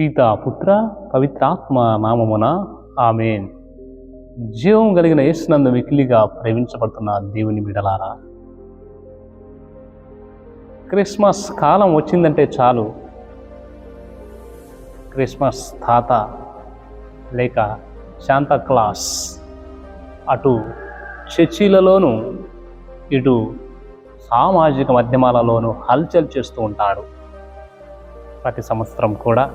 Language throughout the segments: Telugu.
పిత పుత్ర పవిత్రాత్మ నామమున ఆమెన్. జీవం కలిగిన యేసునందు మికిలిగా ప్రేమించబడుతున్న దేవుని బిడలారా క్రిస్మస్ కాలం వచ్చిందంటే చాలు. క్రిస్మస్ తాత లేక శాంతా క్లాస్ అటు చర్చిలలోనూ ఇటు సామాజిక మాధ్యమాలలోనూ హల్చల్ చేస్తూ ఉంటాడు. ప్రతి సంవత్సరం కూడా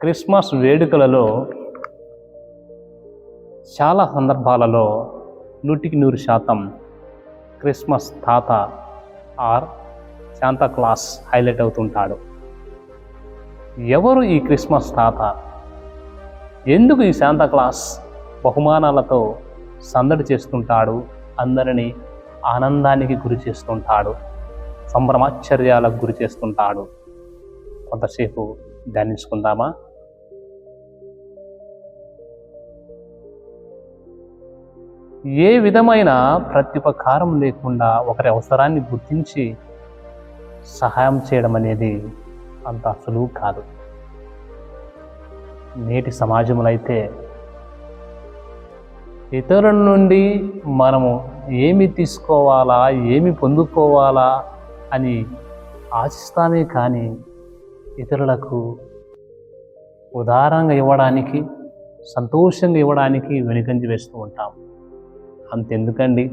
క్రిస్మస్ వేడుకలలో చాలా సందర్భాలలో నూటికి నూరు శాతం క్రిస్మస్ తాత ఆర్ శాంతా క్లాస్ హైలైట్ అవుతుంటాడు. ఎవరు ఈ క్రిస్మస్ తాత? ఎందుకు ఈ శాంతా క్లాస్ బహుమానాలతో సందడి చేస్తుంటాడు? అందరినీ ఆనందానికి గురి చేస్తుంటాడు. సంభ్రమాశ్చర్యాలకు గురి చేస్తుంటాడు. కొంతసేపు ధ్యానించుకుందామా? ఏ విధమైన ప్రత్యుపకారం లేకుండా ఒకరి అవసరాన్ని గుర్తించి సహాయం చేయడం అనేది అంత సులువు కాదు. నేటి సమాజంలో అయితే ఇతరుల నుండి మనము ఏమి తీసుకోవాలా ఏమి పొందుకోవాలా అని ఆశిస్తామే కానీ ఇతరులకు ఉదారంగా ఇవ్వడానికి సంతోషంగా ఇవ్వడానికి వెనుకంజి వేస్తూ ఉంటాము అంతెందుకండి?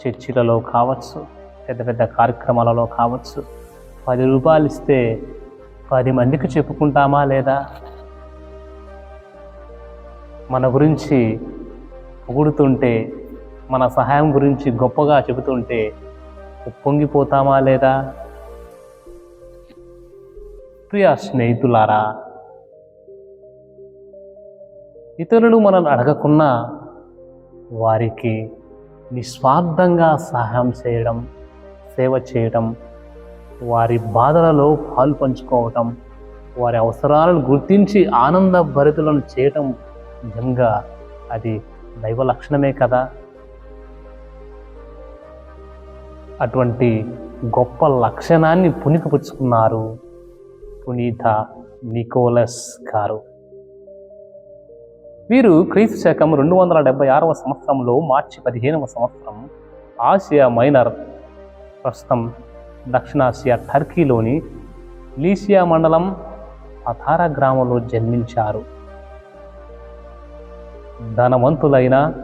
చర్చిలలో కావచ్చు పెద్ద పెద్ద కార్యక్రమాలలో కావచ్చు పది రూపాయలు ఇస్తే పది మందికి చెప్పుకుంటామా లేదా? మన గురించి పొగుడుతుంటే మన సహాయం గురించి గొప్పగా చెబుతుంటే ఉప్పొంగిపోతామా లేదా? ప్రియ స్నేహితులారా ఇతరులు మనల్ని అడగకున్నా వారికి నిస్వార్థంగా సహాయం చేయడం సేవ చేయడం వారి బాధలలో పాలు పంచుకోవటం వారి అవసరాలను గుర్తించి ఆనంద భరితులను చేయటం నిజంగా అది దైవ లక్షణమే కదా. అటువంటి గొప్ప లక్షణాన్ని పుణికిపుచ్చుకున్నారు పునీత నికోలస్ గారు. వీరు క్రీస్తు శకం రెండు వందల డెబ్బై ఆరవ సంవత్సరంలో మార్చి పదిహేనవ సంవత్సరం ఆసియా మైనర్ ప్రస్తుతం దక్షిణాసియా టర్కీలోని లీసియా మండలం అథారా గ్రామంలో జన్మించారు. ధనవంతులైన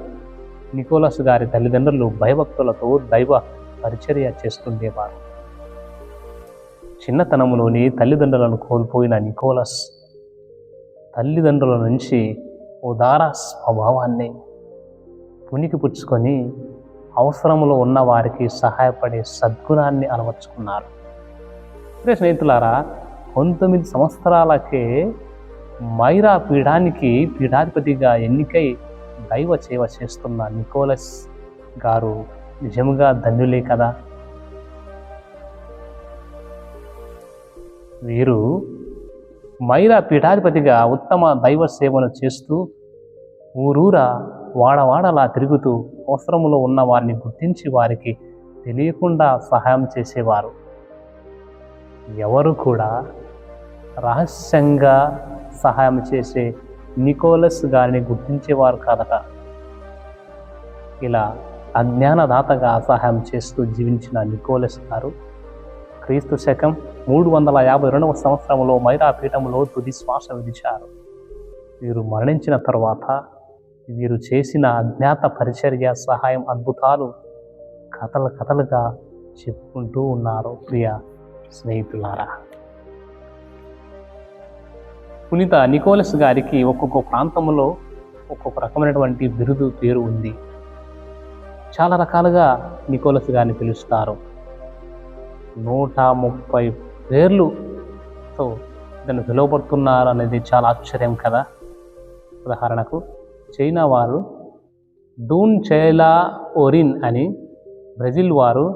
నికోలస్ గారి తల్లిదండ్రులు భయభక్తులతో దైవ పరిచర్య చేస్తుండేవారు. చిన్నతనంలోని తల్లిదండ్రులను కోల్పోయిన నికోలస్ తల్లిదండ్రుల నుంచి ఉదార స్వభావాన్ని పునికి పుచ్చుకొని అవసరంలో ఉన్న వారికి సహాయపడే సద్గుణాన్ని అలవర్చుకున్నారు. ప్రియ స్నేహితులారా పంతొమ్మిది సంవత్సరాలకే మైరా పీఠానికి పీఠాధిపతిగా ఎన్నికై దైవ సేవ చేస్తున్న నికోలస్ గారు నిజముగా ధన్యులే కదా? వీరు మైరా పీఠాధిపతిగా ఉత్తమ దైవ సేవను చేస్తూ ఊరూరా వాడవాడలా తిరుగుతూ అవసరములో ఉన్న వారిని గుర్తించి వారికి తెలియకుండా సహాయం చేసేవారు. ఎవరు కూడా రహస్యంగా సహాయం చేసే నికోలస్ గారిని గుర్తించేవారు కాదట. ఇలా అజ్ఞానదాతగా సహాయం చేస్తూ జీవించిన నికోలస్ గారు క్రీస్తు శకం మూడు వందల యాభై రెండవ సంవత్సరంలో మైరా పీఠంలో తుది శ్వాస విధించారు. వీరు మరణించిన తర్వాత వీరు చేసిన అజ్ఞాత పరిచర్య సహాయం అద్భుతాలు కథలు కథలుగా చెప్పుకుంటూ ఉన్నారు ప్రియ స్నేహితులారా. పునీత నికోలస్ గారికి ఒక్కొక్క ప్రాంతంలో ఒక్కొక్క రకమైనటువంటి బిరుదు పేరు ఉంది. చాలా రకాలుగా నికోలస్ గారిని పిలుస్తారు. నూట ముప్పై పేర్లుతో ఇతను పిలువబడుతున్నారు అనేది చాలా ఆశ్చర్యం కదా. ఉదాహరణకు చైనా వారు డూన్ చైలా ఓరిన్ అని బ్రెజిల్ వారు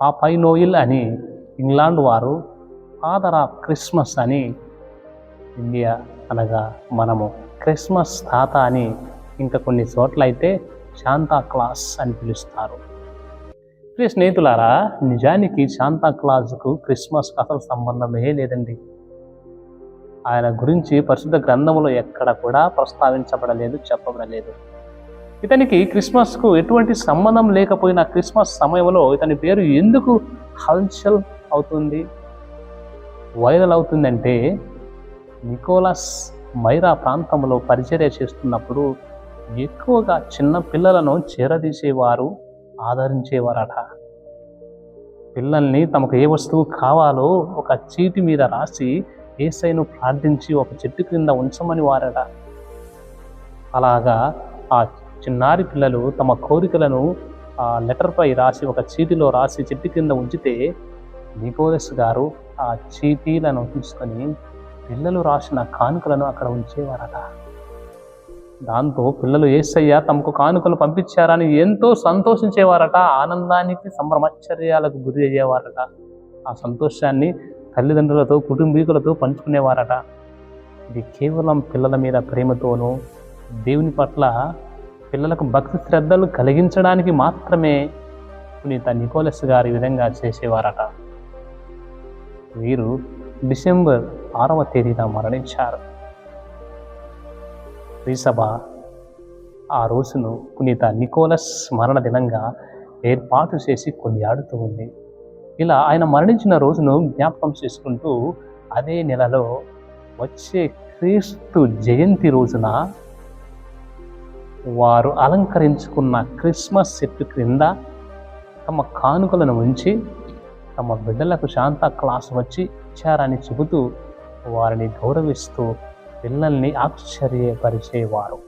పాపైనోయిల్ అని ఇంగ్లాండ్ వారు ఫాదర్ ఆఫ్ క్రిస్మస్ అని ఇండియా అనగా మనము క్రిస్మస్ తాత అని ఇంకా కొన్ని చోట్ల అయితే శాంతా క్లాస్ అని పిలుస్తారు. ప్రియ స్నేహితులారా నిజానికి శాంతా క్లాజ్కు క్రిస్మస్ అసలు సంబంధమే లేదండి. ఆయన గురించి పరిశుద్ధ గ్రంథంలో ఎక్కడ కూడా ప్రస్తావించబడలేదు చెప్పబడలేదు. ఇతనికి క్రిస్మస్కు ఎటువంటి సంబంధం లేకపోయినా క్రిస్మస్ సమయంలో ఇతని పేరు ఎందుకు హల్చల్ అవుతుంది? వైరల్ అవుతుందంటే నికోలస్ మైరా ప్రాంతంలో పరిచర్య చేస్తున్నప్పుడు ఎక్కువగా చిన్న పిల్లలను చేరదీసేవారు ఆదరించేవారట. పిల్లల్ని తమకు ఏ వస్తువు కావాలో ఒక చీటి మీద రాసి ఏసైను ప్రార్థించి ఒక చెట్టు క్రింద ఉంచమని వారట. అలాగా ఆ చిన్నారి పిల్లలు తమ కోరికలను ఆ లెటర్పై రాసి ఒక చీటిలో రాసి చెట్టు కింద ఉంచితే నికోలస్ గారు ఆ చీటీలను తీసుకొని పిల్లలు రాసిన కానుకలను అక్కడ ఉంచేవారట. దాంతో పిల్లలు ఏసయ్య తమకు కానుకలు పంపించారని ఎంతో సంతోషించేవారట ఆనందానికి సంభ్రమాశ్చర్యాలకు గురి అయ్యేవారట. ఆ సంతోషాన్ని తల్లిదండ్రులతో కుటుంబీకులతో పంచుకునేవారట. ఇది కేవలం పిల్లల మీద ప్రేమతోనూ దేవుని పట్ల పిల్లలకు భక్తి శ్రద్ధలు కలిగించడానికి మాత్రమే పునీత నికోలస్ గారు ఈ విధంగా చేసేవారట. వీరు డిసెంబర్ ఆరవ తేదీన మరణించారు. శ్రీసభ ఆ రోజును పునీత నికోలస్ మరణ దినంగా ఏర్పాటు చేసి కొనియాడుతూ ఉంది. ఇలా ఆయన మరణించిన రోజును జ్ఞాపకం చేసుకుంటూ అదే నెలలో వచ్చే క్రీస్తు జయంతి రోజున వారు అలంకరించుకున్న క్రిస్మస్ చెట్టు క్రింద తమ కానుకలను ఉంచి తమ బిడ్డలకు శాంతా క్లాస్ వచ్చి ఇచ్చారని చెబుతూ వారిని గౌరవిస్తూ పిల్లల్ని ఆశ్చర్యపరిచేవారు.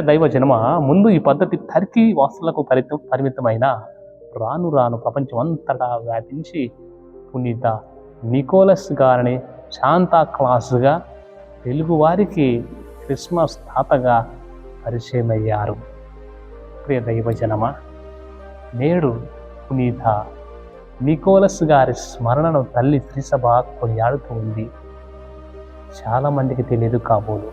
దైవజనమ దైవ ముందు ఈ పద్ధతి టర్కీ వాసులకు పరిత పరిమితమైన రాను రాను ప్రపంచం అంతటా వ్యాపించి పునీత నికోలస్ గారిని శాంతా క్లాస్గా తెలుగువారికి క్రిస్మస్ తాతగా పరిచయమయ్యారు. ప్రియ దైవజనమ నేడు పునీత నికోలస్ గారి స్మరణను తల్లి త్రిసభ కొనియాడుతూ ఉంది. చాలామందికి తెలియదు కాబోలు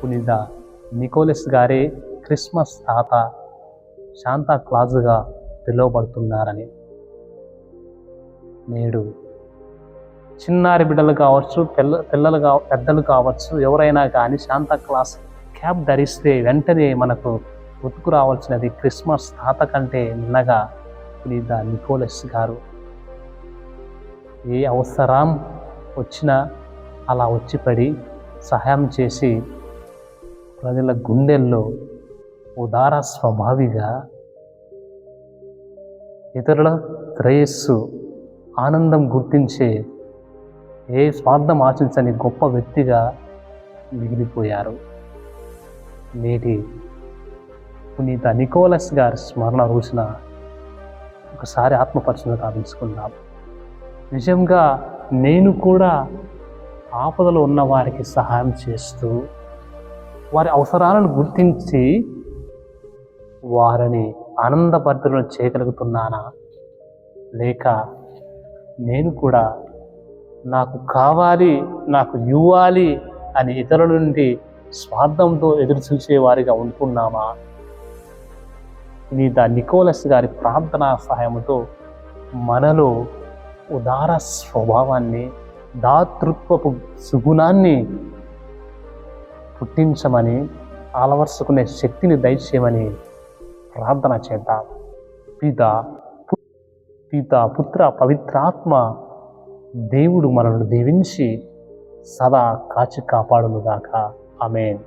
పునీత నికోలస్ గారే క్రిస్మస్ తాత శాంతా క్లాజ్గా పిలువబడుతున్నారని. నేడు చిన్నారి బిడ్డలు కావచ్చు పిల్ల పిల్లలు కా పెద్దలు కావచ్చు ఎవరైనా కానీ శాంతా క్లాస్ క్యాప్ ధరిస్తే వెంటనే మనకు గుర్తుకు రావాల్సినది క్రిస్మస్ తాత కంటే నిన్నగా పునీత నికోలస్ గారు. ఏ అవసరం వచ్చినా అలా వచ్చి పడి సహాయం చేసి ప్రజల గుండెల్లో ఉదార స్వభావిగా ఇతరుల శ్రేయస్సు ఆనందం గుర్తించే ఏ స్వార్థం ఆశించని గొప్ప వ్యక్తిగా మిగిలిపోయారు. నేటి పునీత నికోలస్ గారి స్మరణ రోజున ఒకసారి ఆత్మపరిచయం గావించుకుందాం నిజంగా నేను కూడా ఆపదలో ఉన్న వారికి సహాయం చేస్తూ వారి అవసరాలను గుర్తించి వారిని ఆనందభద్రులను చేయగలుగుతున్నానా లేక నేను కూడా నాకు కావాలి నాకు ఇవ్వాలి అని ఇతరుల నుండి స్వార్థంతో ఎదురు చూసేవారిగా ఉంటున్నామా? నీత నికోలస్ గారి ప్రార్థనా సహాయంతో మనలో ఉదార స్వభావాన్ని దాతృత్వపు సుగుణాన్ని పుట్టించమని అలవర్చుకునే శక్తిని దయచేయమని ప్రార్థన చేద్దాం. పిత పిత పుత్ర పవిత్రాత్మ దేవుడు మనల్ని దీవించి సదా కాచి కాపాడునుగాక. ఆమెన్.